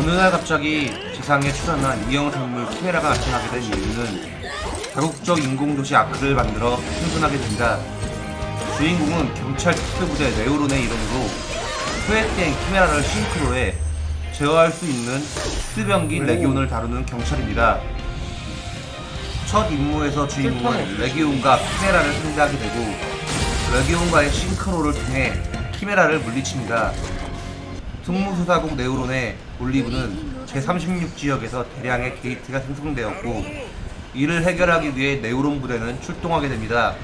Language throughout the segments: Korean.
어느 날 갑자기 지상에 출현한 이형 생물 키메라가 나타나게 된 이유는 다국적 인공도시 아크를 만들어 생존하게 됩니다. 주인공은 경찰 특수부대 네오론의 이름으로 소액된 키메라를 싱크로해 제어할 수 있는 특수병기 레기온을 다루는 경찰입니다. 첫 임무에서 주인공은 레기온과 키메라를 상대하게 되고 레기온과의 싱크로를 통해 키메라를 물리칩니다. 특무수사국 네오론의 올리브는 제36지역에서 대량의 게이트가 생성되었고 이를 해결하기 위해 네오론 부대는 출동하게 됩니다.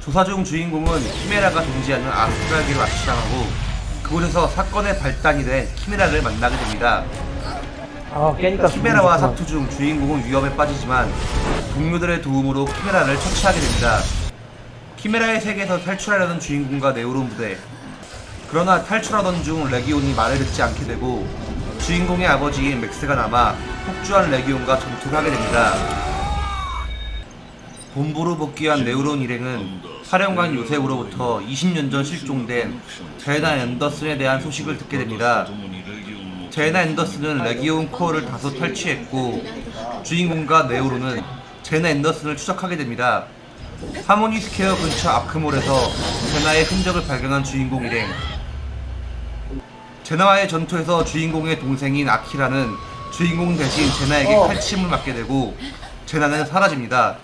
조사 중 주인공은 키메라가 존재하는 아스트랄계를 납치당하고 그곳에서 사건의 발단이 된 키메라를 만나게 됩니다. 아 깨니까 키메라와 사투 중 주인공은 위험에 빠지지만 동료들의 도움으로 키메라를 처치하게 됩니다. 키메라의 세계에서 탈출하려는 주인공과 네오론 부대. 그러나 탈출하던 중 레기온이 말을 듣지 않게 되고 주인공의 아버지인 맥스가 남아 폭주한 레기온과 전투를 하게 됩니다. 본부로 복귀한 네오론 일행은 사령관 요셉으로부터 20년 전 실종된 제나 앤더슨에 대한 소식을 듣게 됩니다. 제나 앤더슨은 레기온 코어를 다소 탈취했고 주인공과 네오로는 제나 앤더슨을 추적하게 됩니다. 하모니 스퀘어 근처 아크몰에서 제나의 흔적을 발견한 주인공 일행 제나와의 전투에서 주인공의 동생인 아키라는 주인공 대신 제나에게 어. 칼침을 맞게 되고 제나는 사라집니다.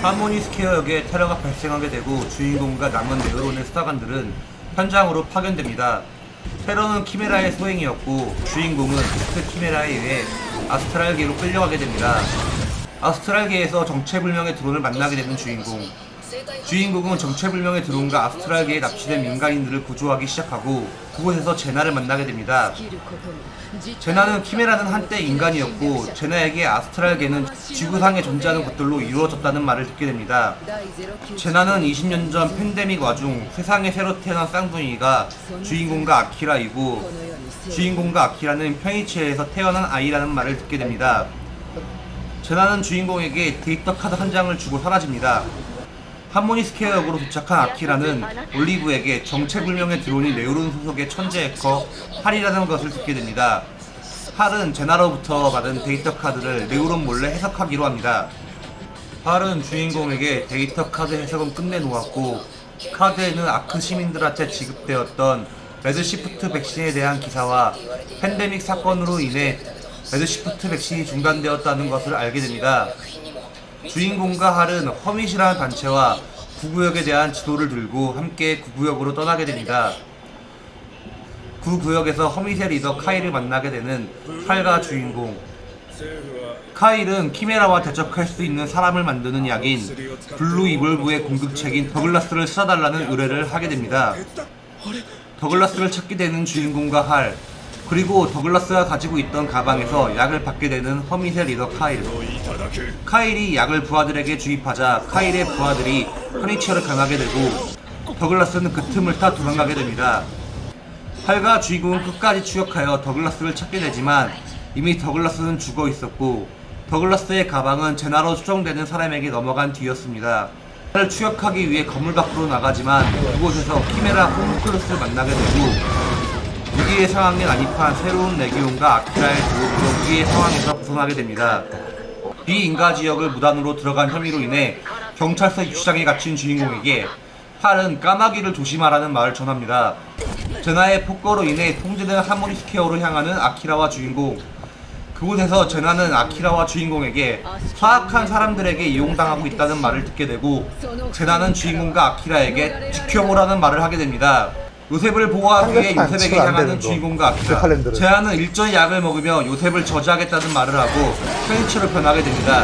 하모니 스퀘어 역에 테러가 발생하게 되고 주인공과 남은 네오론의 수사관들은 현장으로 파견됩니다. 테러는 키메라의 소행이었고 주인공은 비스트 키메라에 의해 아스트랄계로 끌려가게 됩니다. 아스트랄계에서 정체불명의 드론을 만나게 되는 주인공. 주인공은 정체불명의 드론과 아스트랄계에 납치된 민간인들을 구조하기 시작하고 그곳에서 제나를 만나게 됩니다. 제나는 키메라는 한때 인간이었고 제나에게 아스트랄계는 지구상에 존재하는 것들로 이루어졌다는 말을 듣게 됩니다. 제나는 20년 전 팬데믹 와중 세상에 새로 태어난 쌍둥이가 주인공과 아키라이고 주인공과 아키라는 평이체에서 태어난 아이라는 말을 듣게 됩니다. 제나는 주인공에게 데이터 카드 한 장을 주고 사라집니다. 하모니 스퀘어역으로 도착한 아키라는 올리브에게 정체불명의 드론이 네오론 소속의 천재 해커 할이라는 것을 듣게 됩니다. 할은 제나로부터 받은 데이터 카드를 네오론 몰래 해석하기로 합니다. 할은 주인공에게 데이터 카드 해석은 끝내놓았고 카드에는 아크 시민들한테 지급되었던 레드시프트 백신에 대한 기사와 팬데믹 사건으로 인해 레드시프트 백신이 중단되었다는 것을 알게 됩니다. 주인공과 할은 허밋이라는 단체와 구구역에 대한 지도를 들고 함께 구구역으로 떠나게 됩니다. 구구역에서 허밋의 리더 카일을 만나게 되는 할과 주인공. 카일은 키메라와 대적할 수 있는 사람을 만드는 약인 블루 이볼브의 공급책인 더글라스를 쏴달라는 의뢰를 하게 됩니다. 더글라스를 찾게 되는 주인공과 할 그리고 더글라스가 가지고 있던 가방에서 약을 받게 되는 허밋의 리더 카일 카일이 약을 부하들에게 주입하자 카일의 부하들이 퍼니처를 강하게 되고 더글라스는 그 틈을 타 도망가게 됩니다. 할과 주인공은 끝까지 추격하여 더글라스를 찾게 되지만 이미 더글라스는 죽어 있었고 더글라스의 가방은 제나로 추정되는 사람에게 넘어간 뒤였습니다. 를 추격하기 위해 건물 밖으로 나가지만 그곳에서 키메라 홈클로스를 만나게 되고 위기의 상황에 난입한 새로운 레기온과 아키라의 도움으로 위기의 상황에서 벗어나게 됩니다. 비인가 지역을 무단으로 들어간 혐의로 인해 경찰서 입주장에 갇힌 주인공에게 할은 까마귀를 조심하라는 말을 전합니다. 제나의 폭거로 인해 통제된 하모니 스퀘어로 향하는 아키라와 주인공. 그곳에서 제나는 아키라와 주인공에게 사악한 사람들에게 이용당하고 있다는 말을 듣게 되고 제나는 주인공과 아키라에게 지켜보라는 말을 하게 됩니다. 요셉을 보호하기 위해 요셉에게 치면 안 향하는 되는 거. 주인공과 아키라. 스칼렌더를. 제나는 일전의 약을 먹으며 요셉을 저지하겠다는 말을 하고 페니치로 변하게 됩니다.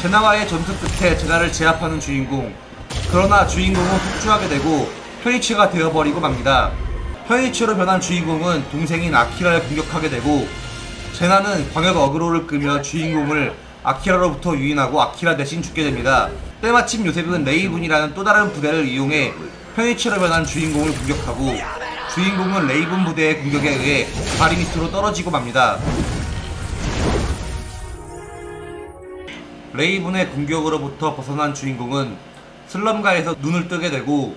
제나와의 전투 끝에 제나를 제압하는 주인공. 그러나 주인공은 폭주하게 되고 페니치가 되어버리고 맙니다. 페니치로 변한 주인공은 동생인 아키라를 공격하게 되고 제나는 광역 어그로를 끄며 주인공을 아키라로부터 유인하고 아키라 대신 죽게 됩니다. 때마침 요셉은 레이븐이라는 또 다른 부대를 이용해 페니치로 변한 주인공을 공격하고 주인공은 레이븐 부대의 공격에 의해 다리 밑으로 떨어지고 맙니다. 레이븐의 공격으로부터 벗어난 주인공은 슬럼가에서 눈을 뜨게 되고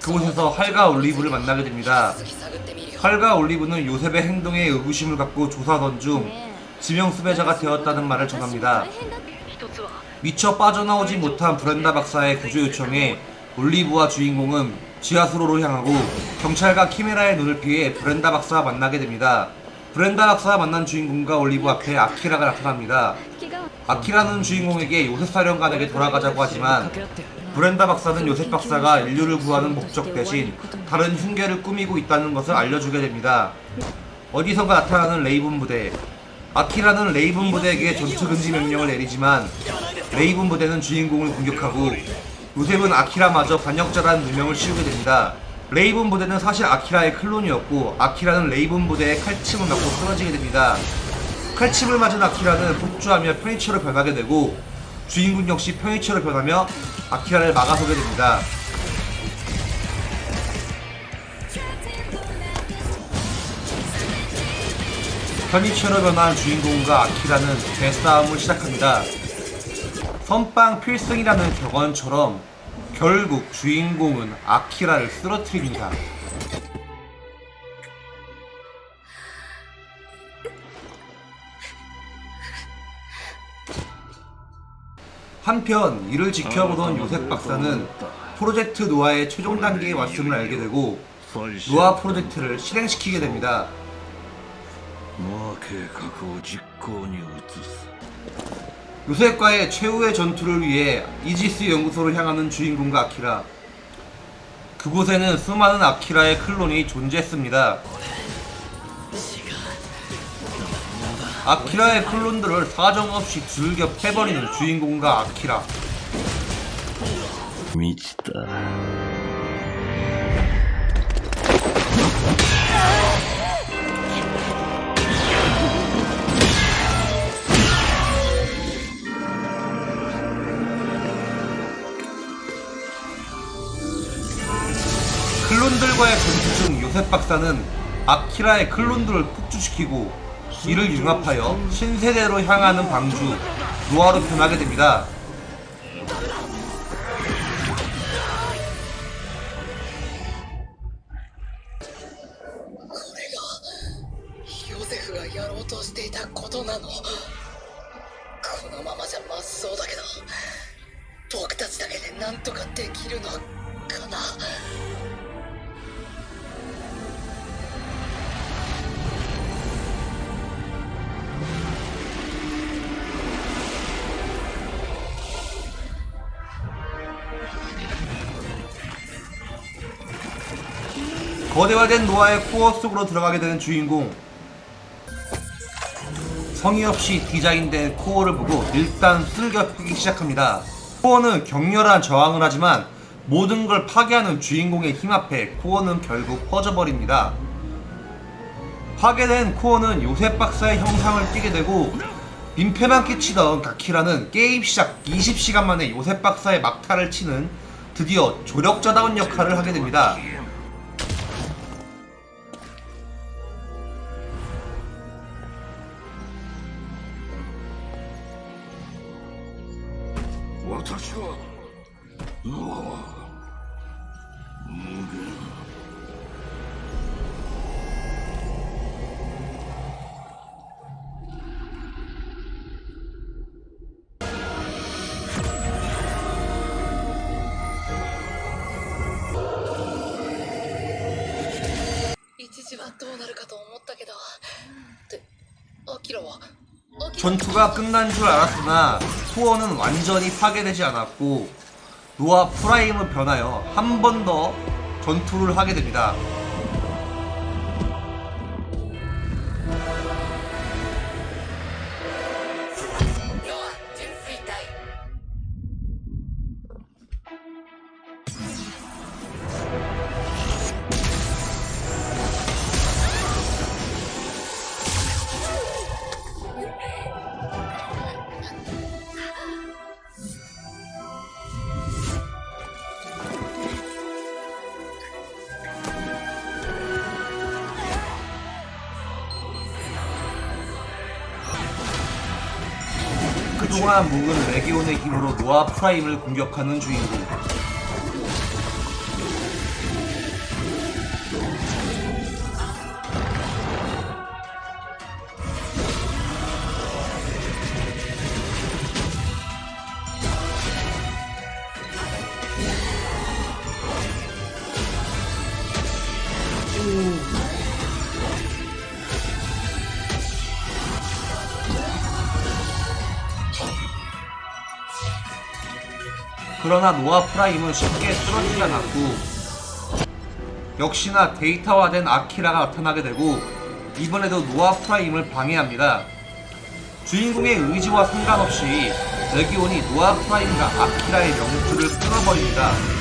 그곳에서 할과 올리브를 만나게 됩니다. 칼과 올리브는 요셉의 행동에 의구심을 갖고 조사던 중 지명수배자가 되었다는 말을 전합니다. 미처 빠져나오지 못한 브렌다 박사의 구조 요청에 올리브와 주인공은 지하수로로 향하고 경찰과 키메라의 눈을 피해 브렌다 박사와 만나게 됩니다. 브렌다 박사와 만난 주인공과 올리브 앞에 아키라가 나타납니다. 아키라는 주인공에게 요셉 사령관에게 돌아가자고 하지만 브렌다 박사는 요셉 박사가 인류를 구하는 목적 대신 다른 흉계를 꾸미고 있다는 것을 알려주게 됩니다. 어디선가 나타나는 레이븐 무대, 아키라는 레이븐 부대에게 전투 금지 명령을 내리지만 레이븐 부대는 주인공을 공격하고 요셉은 아키라마저 반역자라는 누명을 씌우게 됩니다. 레이븐 부대는 사실 아키라의 클론이었고 아키라는 레이븐 부대의 칼침을 맞고 쓰러지게 됩니다. 칼침을 맞은 아키라는 폭주하며 페니처로 변하게 되고 주인공 역시 페니처로 변하며 아키라를 막아서게 됩니다. 페니처로 변한 주인공과 아키라는 대싸움을 시작합니다. 선빵 필승이라는 격언처럼 결국 주인공은 아키라를 쓰러뜨립니다. 한편 이를 지켜보던 요셉 박사는 프로젝트 노아의 최종 단계에 왔음을 알게 되고 노아 프로젝트를 실행시키게 됩니다. 요셉과의 최후의 전투를 위해 이지스 연구소를 향하는 주인공과 아키라. 그곳에는 수많은 아키라의 클론이 존재했습니다. 아키라의 클론들을 사정없이 즐겨 패버리는 주인공과 아키라. 미치다. 클론들과의 전투 중 요셉 박사는 아키라의 클론들을 폭주시키고 이를 융합하여 신세대로 향하는 방주 노아로 변하게 됩니다. 거대화된 노아의 코어 속으로 들어가게 되는 주인공 성의 없이 디자인된 코어를 보고 일단 쓸겨 패기 시작합니다. 코어는 격렬한 저항을 하지만 모든 걸 파괴하는 주인공의 힘 앞에 코어는 결국 퍼져버립니다. 파괴된 코어는 요셉 박사의 형상을 띠게 되고 민폐만 끼치던 가키라는 게임 시작 20시간 만에 요셉 박사의 막타를 치는 드디어 조력자다운 역할을 하게 됩니다. どうなるかと思ったけどってアキラはアキラ 전투가 끝난 줄 알았으나 코어는 완전히 파괴되지 않았고 노아 프라임을 변하여 한 번 더 전투를 하게 됩니다. 그동안 묵은 레기온의 힘으로 노아 프라임을 공격하는 주인공 음. 그러나 노아 프라임은 쉽게 쓰러지지 않았고 역시나 데이터화된 아키라가 나타나게 되고 이번에도 노아 프라임을 방해합니다. 주인공의 의지와 상관없이 레기온이 노아 프라임과 아키라의 명줄을 끊어버립니다.